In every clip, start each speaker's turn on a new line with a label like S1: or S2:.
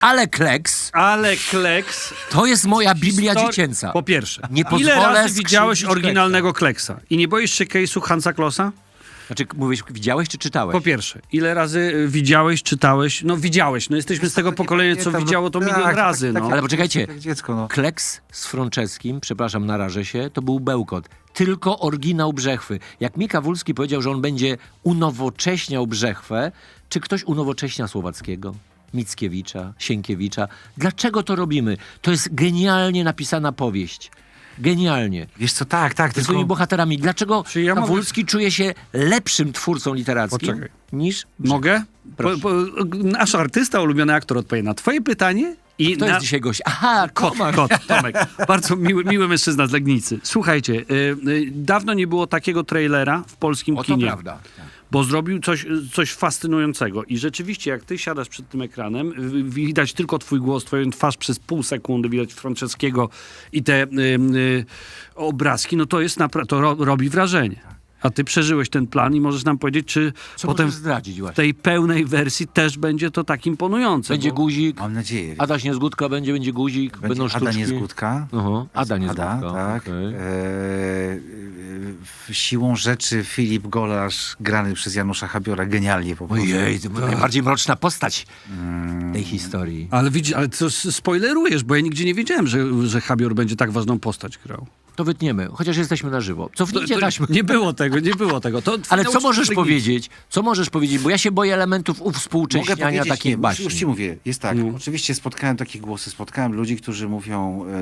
S1: Ale kleks
S2: Ale kleks...
S1: to jest moja Biblia
S2: histori-
S1: dziecięca.
S2: Po pierwsze,
S1: Nie
S2: ile
S1: pozwolę
S2: razy widziałeś oryginalnego kleksa? I nie boisz się case'u Hansa Klossa?
S1: Znaczy, mówisz, widziałeś czy czytałeś?
S2: Po pierwsze, ile razy y, widziałeś, czytałeś? No widziałeś, no jesteśmy z tego pokolenia, co
S3: Pamiętam,
S2: widziało to
S3: no
S2: milion
S3: tak,
S2: razy,
S3: tak,
S2: no.
S3: tak,
S1: Ale poczekajcie,
S3: Jak dziecko, no.
S1: Kleks z Frączewskim, przepraszam, narażę się, to był bełkot. Tylko oryginał Brzechwy. Jak Mika Wólski powiedział, że on będzie unowocześniał Brzechwę, czy ktoś unowocześnia Słowackiego? Mickiewicza, Sienkiewicza. Dlaczego to robimy? To jest genialnie napisana powieść. Genialnie.
S3: Wiesz co, tak, tak,
S1: Ze swoimi bohaterami. Dlaczego
S2: Czy ja mogę-
S1: czuje się lepszym twórcą literackim
S2: Poczekaj.
S1: niż...
S2: Mogę? Po,
S1: Proszę.
S2: po, nasz artysta, ulubiony aktor odpowie na twoje pytanie i
S1: To
S2: na...
S1: jest dzisiaj gość. Aha,
S2: Kot,
S1: Komar.
S2: kot, Tomek. Bardzo miły, miły mężczyzna z Legnicy. Słuchajcie, y, y, dawno nie było takiego trailera w polskim
S1: O, to
S2: kinie.
S1: prawda.
S2: Bo zrobił coś, coś fascynującego. I rzeczywiście, jak ty siadasz przed tym ekranem, widać tylko twój głos, twoją twarz przez pół sekundy, widać Franceskiego i te y, y, obrazki, no to jest to ro- robi wrażenie. A ty przeżyłeś ten plan i możesz nam powiedzieć, czy
S1: Co
S2: potem w tej pełnej wersji też będzie to tak imponujące.
S1: Będzie
S2: bo...
S1: guzik,
S3: Mam nadzieję.
S1: Adaś Niezgódka będzie, będzie guzik,
S3: Będzie
S1: będą
S3: Ada
S1: sztuczki.
S3: Niezgódka.
S1: Aha, Ada Niezgódka.
S3: Ada, tak.
S1: okej.
S3: E, e, siłą rzeczy Filip Golasz, grany przez Janusza Habiora, genialnie po prostu.
S1: Ojej, to była najbardziej mroczna postać tej historii.
S2: Ale widzisz, ale to spoilerujesz, bo ja nigdzie nie wiedziałem, że, że Habior będzie tak ważną postać grał.
S1: To wytniemy, chociaż jesteśmy na żywo. Cofnijcie
S2: to
S1: taśmy.
S2: nie było tego, nie było tego. To
S1: Ale co możesz powiedzieć? Co możesz powiedzieć? Bo ja się boję elementów uwspółcześniania takich
S3: nie,
S1: baśni.
S3: już ci mówię, jest tak.
S2: No.
S3: Oczywiście spotkałem takie głosy, spotkałem ludzi, którzy mówią, e,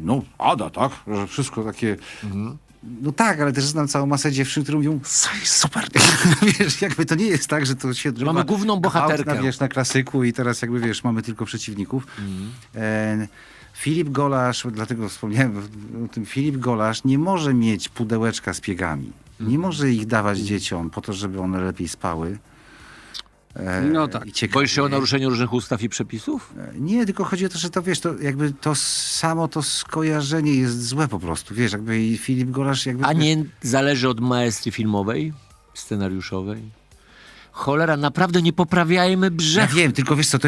S3: no Ada, tak, że wszystko takie...
S1: Mhm.
S3: No tak, ale też znam całą masę dziewczyn, które mówią, "Co jest super. wiesz, jakby to nie jest tak, że to się odbywa
S1: mamy główną bohaterkę.
S3: Na, wiesz, na klasyku i teraz jakby, wiesz, mamy tylko przeciwników.
S1: Mhm.
S3: E, Filip Golasz, dlatego wspomniałem o tym, Filip Golasz nie może mieć pudełeczka z piegami.
S1: Mhm.
S3: Nie może ich dawać dzieciom po to, żeby one lepiej spały. E,
S2: No tak.
S1: Boisz się o naruszeniu różnych ustaw i przepisów?
S3: Nie, tylko chodzi o to, że to wiesz, to jakby to samo to skojarzenie jest złe po prostu. Wiesz, jakby i Filip Golasz jakby.
S1: A nie zależy od maestry filmowej, scenariuszowej? Cholera, naprawdę nie poprawiajmy
S3: Ja
S1: brzegu.
S3: wiem, tylko wiesz co, to